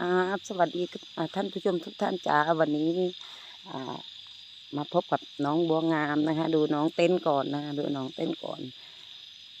ครับสวัสดีท่านผู้ชมทุกท่านจ้าวันนี้มาพบกับน้องบัวงามนะคะ ดูน้องเต้นก่อนนะคะดูน้องเต้นก่อน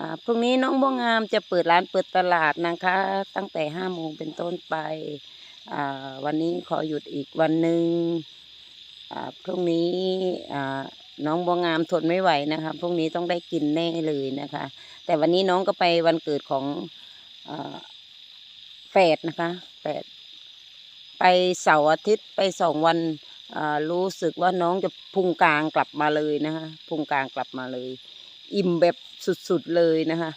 อพรุ่งนี้น้องบัวงามจะเปิดร้านเปิดตลาดนะคะ ตั้งแต่ห้าโมงเป็นต้นไปวันนี้ขอหยุดอีกวันหนึ่งพรุ่งนี้น้องบัวงามทนไม่ไหวนะคะพรุ่งนี้ต้องได้กินแน่เลยนะคะ แต่วันนี้น้องก็ไปวันเกิดของอแฝดนะคะแฝด ไปเสาร์อาทิตย์ไปสองวันอ่ารู้สึกว่าน้องจะพุงกลางกลับมาเลยนะคะพุงกลางกลับมาเลย อิ่มแบบสุดๆเลยนะคะ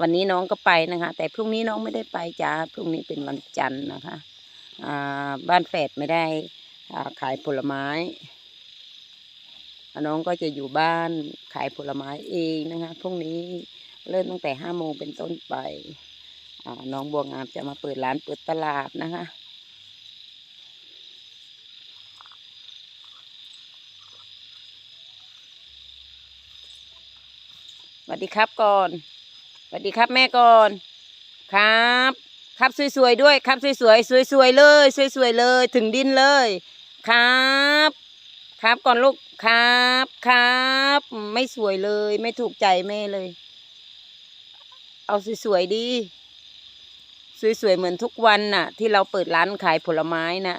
วันนี้น้องก็ไปนะคะ แต่พรุ่งนี้น้องไม่ได้ไปจ้าพรุ่งนี้เป็นวันจันทร์นะคะอ่าบ้านแฝดไม่ได้อ่าขายผลไม้อ่าน้องก็จะอยู่บ้านขายผลไม้เองนะคะพรุ่งนี้เริ่มตั้งแต่ห้าโมงเป็นต้นไปอ่าน้องบัวงามจะมาเปิดร้านเปิดตลาดนะคะ วัสดีครับก่อนสวัสดีครับแม่ก่อนครับ ครับสวยๆด้วยครับสวยๆสวยๆเลยสวยๆเลย ถึงดินเลย ครับ ครับก่อนลูกครับครับ ไม่สวยเลย ไม่ถูกใจแม่เลย เอาสวยๆดีสวยๆเหมือนทุกวันน่ะ ที่เราเปิดร้านขายผลไม้น่ะ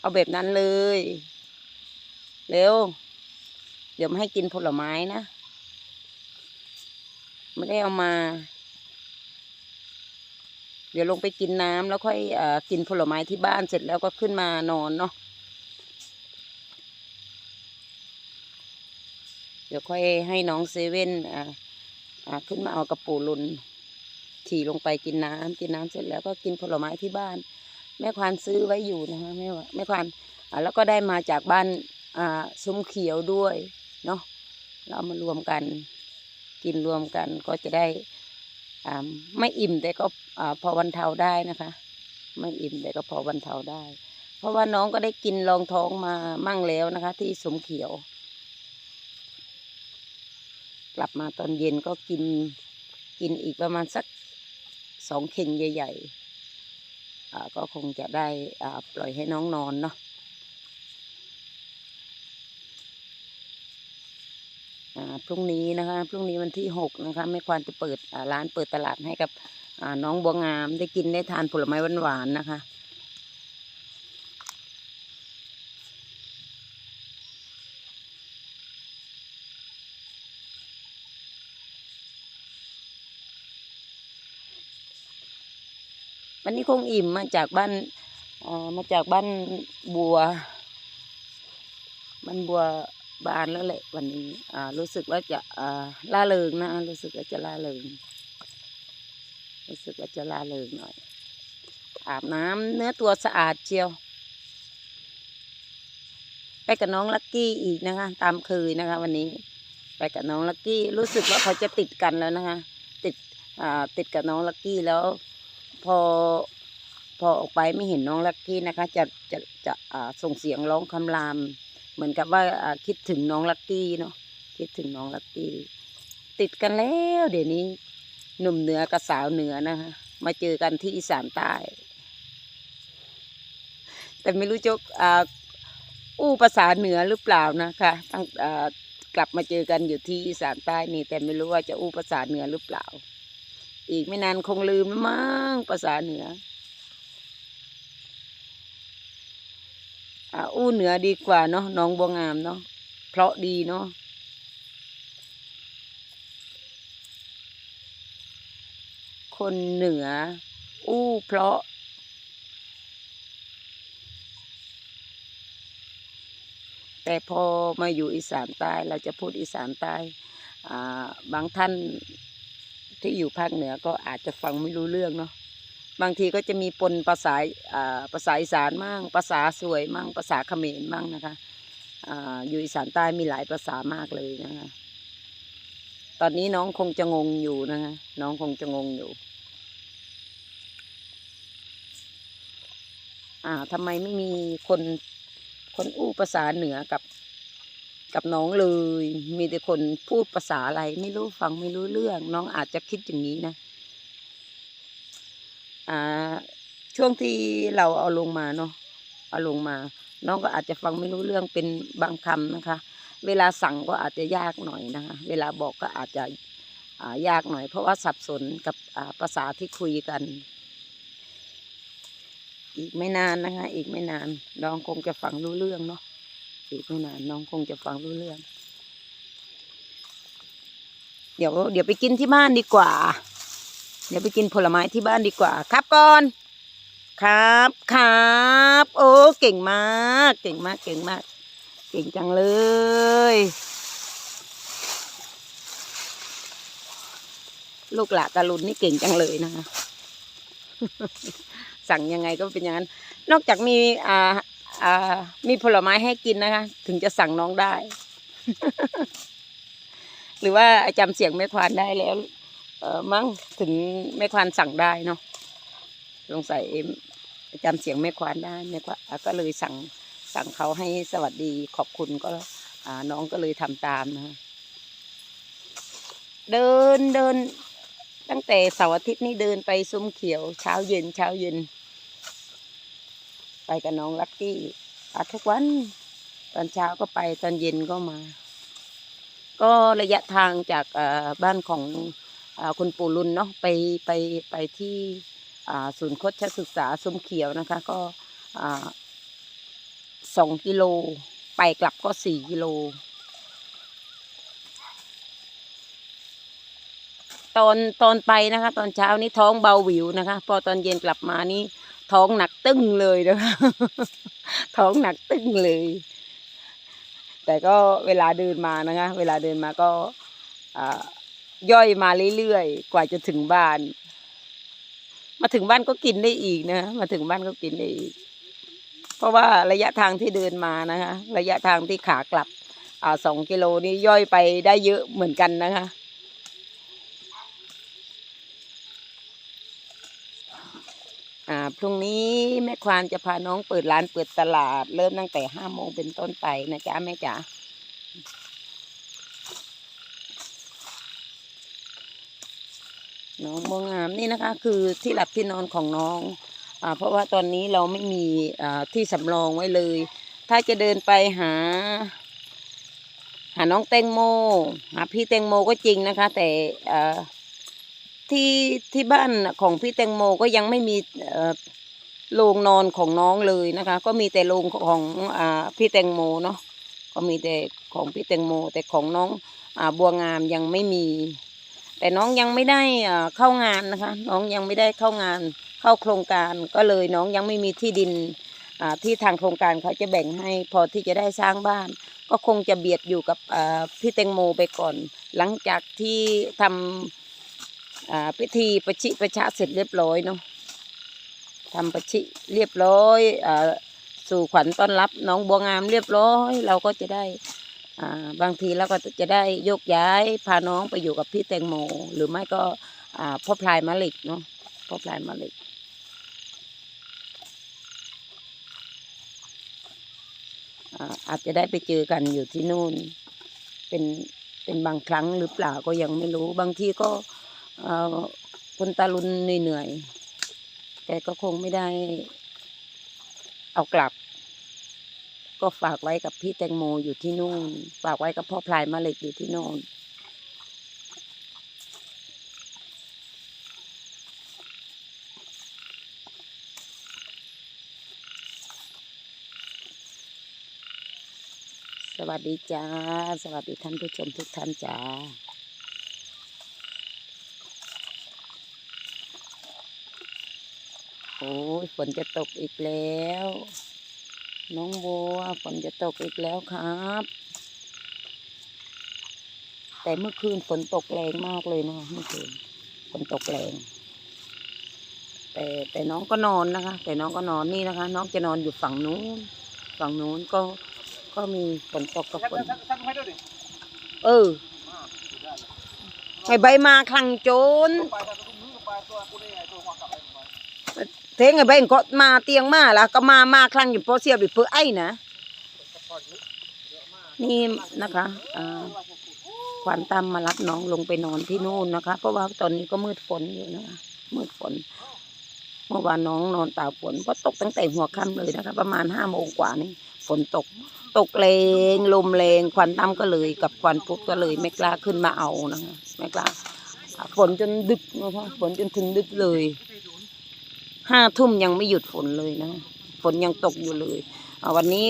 เอาแบบนั้นเลย เร็ว เดี๋ยวมาให้กินผลไม้นะ ไม่ได้เอามา เดี๋ยวลงไปกินน้ำแล้วค่อยเออกินผลไม้ที่บ้านเสร็จแล้วก็ขึ้นมานอนเนาะเดี๋ยวค่อยให้น้องเซเว่นอ่าขึ้นมาเอากระปูลุนขี่ลงไปกินน้ำกินน้ำเสร็จแล้วก็กินผลไม้ที่บ้าน แม่ควานซื้อไว้อยู่นะคะแม่ว่าแม่ควานอ่าแล้วก็ได้มาจากบ้านอ่าซุ้มเขียวด้วยเนาะเราเอามารวมกัน กินรวมกันก็จะได้ไม่อิ่มแต่ก็พอบรรเทาได้นะคะ ไม่อิ่มแต่ก็พอบรรเทาได้ เพราะว่าน้องก็ได้กินรองท้องมามั่งแล้วนะคะ ที่สมเขียว กลับมาตอนเย็นก็กินกินอีกประมาณสักสองเข่งใหญ่ๆก็คงจะได้ปล่อยให้น้องนอนเนาะอ่า พรุ่งนี้นะคะ พรุ่งนี้วันที่หกนะคะไม่ควรจะเปิดร้านเปิดตลาดให้กับน้องบัวงามได้กินได้ทานผลไม้หวานๆนะคะวันนี้คงอิ่มมาจากบ้านมาจากบ้านบัวบ้านบัว บานแล้วแหละวันนี้รู้สึกว่าจะล่าเริงนะ รู้สึกว่าจะล่าเริง รู้สึกว่าจะล่าเริงหน่อย อาบน้ำเนื้อตัวสะอาดเชียว ไปกับน้องลักกี้อีกนะคะ ตามเคยนะคะ วันนี้ ไปกับน้องลักกี้รู้สึกว่าเขาจะติดกันแล้วนะคะ ติดติดกับน้องลักกี้แล้ว พอพอออกไปไม่เห็นน้องลักกี้นะคะ จะจะจะส่งเสียงร้องคำราม เหมือนกับว่าคิดถึงน้องลักกี้เนาะคิดถึงน้องลักกี้ติดกันแล้วเดี๋ยวนี้หนุ่มเหนือกับสาวเหนือนะคะมาเจอกันที่อีสานใต้ แต่ไม่รู้จะอ่าอู้ภาษาเหนือหรือเปล่านะคะตั้งอ่ากลับมาเจอกันอยู่ที่อีสานใต้นี่ แต่ไม่รู้ว่าจะอู้ภาษาเหนือหรือเปล่า อีกไม่นานคงลืมแล้วมั้งภาษาเหนือ อู้เหนือดีกว่าเนาะน้องบัวงามเนาะเพราะดีเนาะคนเหนือ อู้เพราะ แต่พอมาอยู่อีสานใต้เราจะพูดอีสานใต้บางท่านที่อยู่ภาคเหนือก็อาจจะฟังไม่รู้เรื่องเนาะ บางทีก็จะมีปนภาษาอ่าภาษาอีสานมั่งภาษาสวยมั่งภาษาเขมรมั่งนะคะอ่าอยู่อีสานใต้มีหลายภาษามากเลยนะคะตอนนี้น้องคงจะงงอยู่นะคะน้องคงจะงงอยู่อ่าทำไมไม่มีคนคนอู้ภาษาเหนือกับกับน้องเลย มีแต่คนพูดภาษาอะไรไม่รู้ฟังไม่รู้เรื่อง น้องอาจจะคิดอย่างนี้นะ อ่าช่วงที่เราเอาลงมาเนาะเอาลงมา น้องก็อาจจะฟังไม่รู้เรื่องเป็นบางคำนะคะ เวลาสั่งก็อาจจะยากหน่อยนะคะ เวลาบอกก็อาจจะอ่ายากหน่อย เพราะว่าสับสนกับอ่าภาษาที่คุยกัน อีกไม่นานนะคะ อีกไม่นาน น้องคงจะฟังรู้เรื่องเนาะอีกไม่นานน้องคงจะฟังรู้เรื่อง เดี๋ยวเดี๋ยวไปกินที่บ้านดีกว่า เดี๋ยวไปกินผลไม้ที่บ้านดีกว่า ครับก่อน ครับครับ โอ้เก่งมาก เก่งมากเก่งมาก เก่งจังเลย ลูกหลาตาลุนนี่เก่งจังเลยนะคะสั่งยังไงก็เป็นอย่างนั้น นอกจากมีอ่าอ่ามีผลไม้ให้กินนะคะ ถึงจะสั่งน้องได้ หรือว่าจำเสียงแม่ควานได้แล้ว เออมั้งถึงแม่ควานสั่งได้เนาะสงสัยจำเสียงแม่ควานได้แม่ควานก็เลยสั่งสั่งเขาให้สวัสดีขอบคุณก็น้องก็เลยทำตามนะเดินเดิน ตั้งแต่เสาร์อาทิตย์นี่เดินไปซุ้มเขียว เช้าเย็นเช้าเย็น ไปกับน้องลักกี้อะทุกวัน ตอนเช้าก็ไปตอนเย็นก็มา ก็ระยะทางจากบ้านของ คุณปู่รุนเนาะไปไปไปที่ศูนย์โคชศึกษาซุ้มเขียวนะคะ ก็สองกิโลไปกลับก็สี่กิโล ตอนตอนไปนะคะ ตอนเช้านี้ท้องเบาหวิวนะคะ พอตอนเย็นกลับมานี่ท้องหนักตึ้งเลยนะคะท้องหนักตึ้งเลย แต่ก็เวลาเดินมานะคะ เวลาเดินมาก็อ่า ย่อยมาเรื่อยๆ กว่าจะถึงบ้าน มาถึงบ้านก็กินได้อีกนะ มาถึงบ้านก็กินได้อีก เพราะว่าระยะทางที่เดินมานะคะ ระยะทางที่ขากลับ อ่าสองกิโลนี่ย่อยไปได้เยอะเหมือนกันนะคะอ่าพรุ่งนี้แม่ควานจะพาน้องเปิดร้านเปิดตลาด เริ่มตั้งแต่ห้าโมงเป็นต้นไปนะจ๊ะแม่จ๋า น้องมองงามนี่นะคะ คือที่หลับที่นอนของน้องอ่าเพราะว่าตอนนี้เราไม่มีอ่าที่สำรองไว้เลย ถ้าจะเดินไปหา หาน้องแตงโมหาพี่แตงโมก็จริงนะคะ แต่อ่าที่ที่บ้านของพี่แตงโมก็ยังไม่มีเอ่อโรงนอนของน้องเลยนะคะ ก็มีแต่โรงของอ่าพี่แตงโมเนาะก็มีแต่ของพี่แตงโม แต่ของน้องอ่าบัวงามยังไม่มี แต่น้องยังไม่ได้เข้างานนะคะ น้องยังไม่ได้เข้างานเข้าโครงการก็เลยน้องยังไม่มีที่ดินที่ทางโครงการเขาจะแบ่งให้พอที่จะได้สร้างบ้าน ก็คงจะเบียดอยู่กับพี่แตงโมไปก่อน หลังจากที่ทำอ่าพิธีประชิประชาเสร็จเรียบร้อยเนาะทำประชิเรียบร้อยอสู่ขวัญต้อนรับน้องบัวงามเรียบร้อย เราก็จะได้ บางทีเราก็จะได้ยกย้ายพาน้องไปอยู่กับพี่แตงโม หรือไม่ก็พ่อพลายมะลิกเนาะพ่อพลายมะลิกอาจจะได้ไปเจอกันอยู่ที่นู่น เป็นเป็นบางครั้งหรือเปล่าก็ยังไม่รู้ บางทีก็คุณตาลุนเหนื่อยๆแกก็คงไม่ได้เอากลับ ก็ฝากไว้กับพี่แตงโมอยู่ที่นู่น ฝากไว้กับพ่อพลายมาเล็กอยู่ที่โน่น สวัสดีจ้า สวัสดีท่านผู้ชมทุกท่านจ้าโอ้ยฝนจะตกอีกแล้ว น้องบัวฝนจะตกอีกแล้วครับ แต่เมื่อคืนฝนตกแรงมากเลยนะคะเมื่อคืนฝนตกแรง แต่แต่น้องก็นอนนะคะ แต่น้องก็นอนนี่นะคะ น้องจะนอนอยู่ฝั่งนู้น ฝั่งนู้นก็ก็มีฝนตกกับฝนเออไอ้ใบมาคลังโจร เทงไอ้ใบก็มาเตียงมาแล้วก็มามาคลังอยู่พอเสียบอยู่เพื่อไอ้นะนี่นะคะอ่าขวัญตามมารับน้องลงไปนอนที่นู่นนะคะ เพราะว่าตอนนี้ก็มืดฝนอยู่นะคะมืดฝน เมื่อวานน้องนอนตากฝนเพราะตกตั้งแต่หัวค่ำเลยนะคะ ประมาณห้าโมงกว่านี่ฝนตก ตกแรงลมแรงควันตั้มก็เลยกับควันพุก็เลยไม่กล้าขึ้นมาเอานะคะไม่กล้าฝนจนดึกนะคะฝนจนถึงดึกเลย ห้าทุ่มยังไม่หยุดฝนเลยนะ ฝนยังตกอยู่เลยวันนี้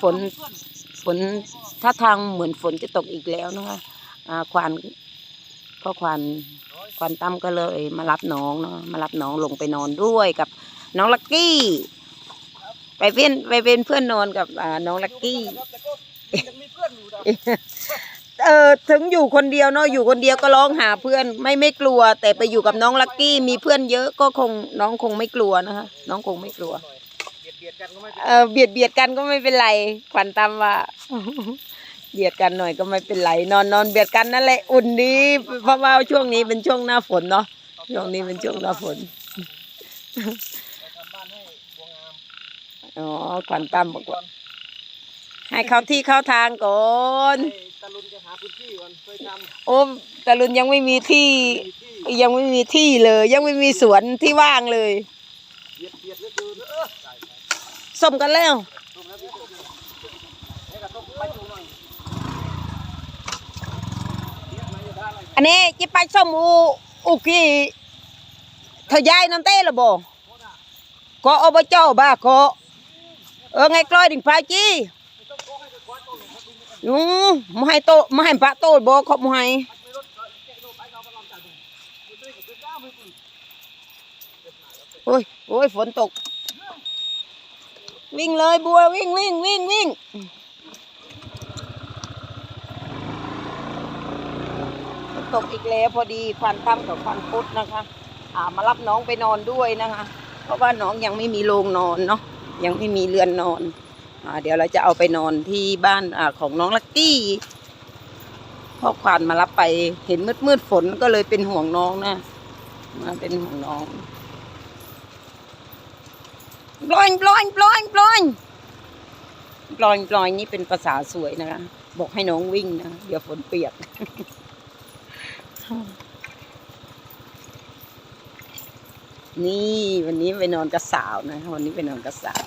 ฝนฝนท่าทางเหมือนฝนจะตกอีกแล้วนะคะควานก็ควานควานตั้มก็เลยมารับน้องเนาะมารับน้องลงไปนอนด้วยกับน้องลักกี้ ไปเป็นไปเป็นเพื่อนนอนกับน้องลักกี้ เออถึงอยู่คนเดียวเนาะอยู่คนเดียวก็ร้องหาเพื่อนไม่ไม่กลัว แต่ไปอยู่กับน้องลักกี้มีเพื่อนเยอะก็คงน้องคงไม่กลัวนะคะน้องคงไม่กลัวเบียดเบียดกันก็ไม่เออเบียดเบียดกันก็ไม่เป็นไรขวัญตามว่า เบียดกันหน่อยก็ไม่เป็นไรนอนนอนเบียดกันนั่นแหละอุ่นดีเพราะว่าช่วงนี้เป็นช่วงหน้าฝนเนาะช่วงนี้เป็นช่วงหน้าฝนอ๋อขวัญตามบอกว่า ให้เขาที่เข้าทางก่อนให้ตะลุนจะหาพื้นที่ก่อนช่วยทโอ้ตะลุนยังไม่มีที่ำมีที่ยังไม่มีที่เลย ยังไม่มีสวนที่ว่างเลยเบียดเบียดเหลือเกินเออใช่ใช่สมกันแล้วต้มแล้วพี่ต้มให้กับต้มไปดูหน่อยเดี๋ยวมันจะได้อะไรอันนี้จิไปส้มอูอุกีเธอยายน้ำเต้ละบ่ก็อบจบ้าก็เออไงกล้อยดิ่งพาจี ยูมาให้โตมาให้พระโตบ่ขอบมาให้โอ้ยโอ้ยฝนตก วิ่งเลยบัววิ่งวิ่งวิ่งวิ่งตกอีกแล้วพอดีควันตั้มกับควันพุธนะคะอ่ามารับน้องไปนอนด้วยนะคะ เพราะว่าน้องยังไม่มีโรงนอนเนาะยังไม่มีเรือนนอน เดี๋ยวเราจะเอาไปนอนที่บ้านอของน้องลักกี้พ่อควานมารับไปเห็นมืดมืดๆฝนก็เลยเป็นห่วงน้องนะมาเป็นห่วงน้องปล่อยปล่อยปล่อยปล่อยปล่อยปล่อยนี่เป็นภาษาสวยนะคะบอกให้น้องวิ่งนะเดี๋ยวฝนเปียกนี่วันนี้ไปนอนกับสาวนะวันนี้ไปนอนกับสาว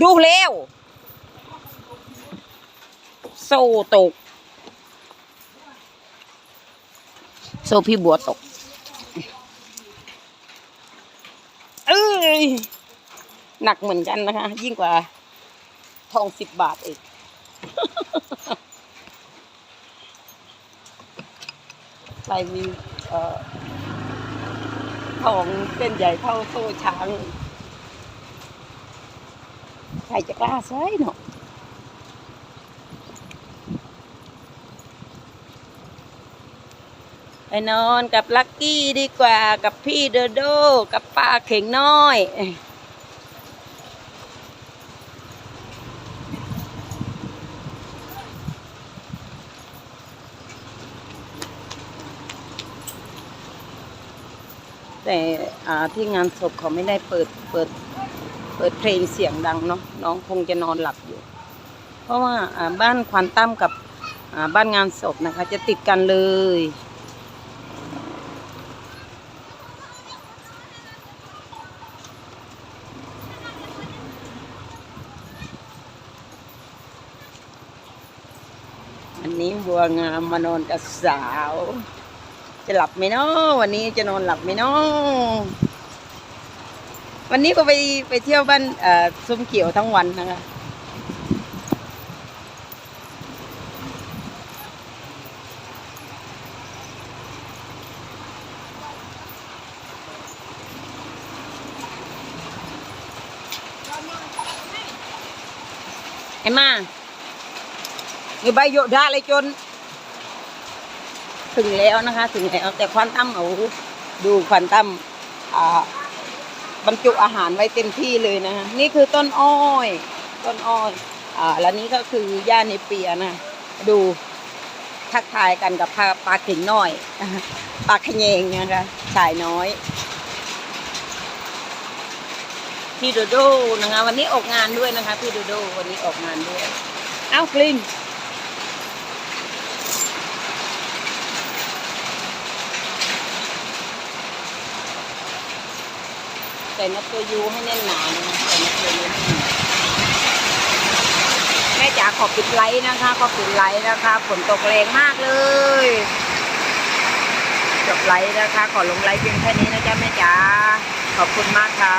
ดูเร็วโซ่ตก โซ่พี่บัวตก เอ้ย หนักเหมือนกันนะคะ ยิ่งกว่า ทองสิบบาทเองใครมีเอ่อทองเส้นใหญ่เท่าโซ่ช้าง ใครจะกล้าใช้เนาะไปนอนกับลักกี้ดีกว่ากับพี่โดโดกับป้าเข่งน้อยแต่ที่งานศพเขาไม่ได้เปิดเปิด เปิดเพลงเสียงดังเนาะน้องคงจะนอนหลับอยู่ เพราะว่าบ้านควันตั้มกับบ้านงานศพนะคะ จะติดกันเลย อันนี้บัวงามมานอนกับสาว จะหลับไหมเนาะวันนี้จะนอนหลับไหมเนาะ วันนี้ก็ไปไปเที่ยวบ้านซุ้มเขียวทั้งวันนะคะไอ้มาไอ้ใบโยดาเลยจน ถึงแล้วนะคะ ถึงแล้ว แต่ควันตั้มเอาดูควันตั้มอ่า บรรจุอาหารไว้เต็มที่เลยนะคะนี่คือต้นอ้อย ต้นอ้อยอ่าแล้วนี้ก็คือย่าเนเปียนะ ดูทักทายกันกับปลาปลาเข่งน้อยปลาขยงนะคะชายน้อยพี่โดโดนะคะวันนี้ออกงานด้วยนะคะพี่โดโดวันนี้ออกงานด้วย เอ้ากลิน ใส่นับตัวยูให้แน่นหนานะคะใส่นับตัวยูให้แน่นแม่จ๋าขอปิดไลท์นะคะขอปิดไลท์นะคะฝนตกแรงมากเลยจบไลท์นะคะ ขอลงไลท์เพียงแค่นี้นะจ๊ะแม่จ๋าขอบคุณมากค่ะ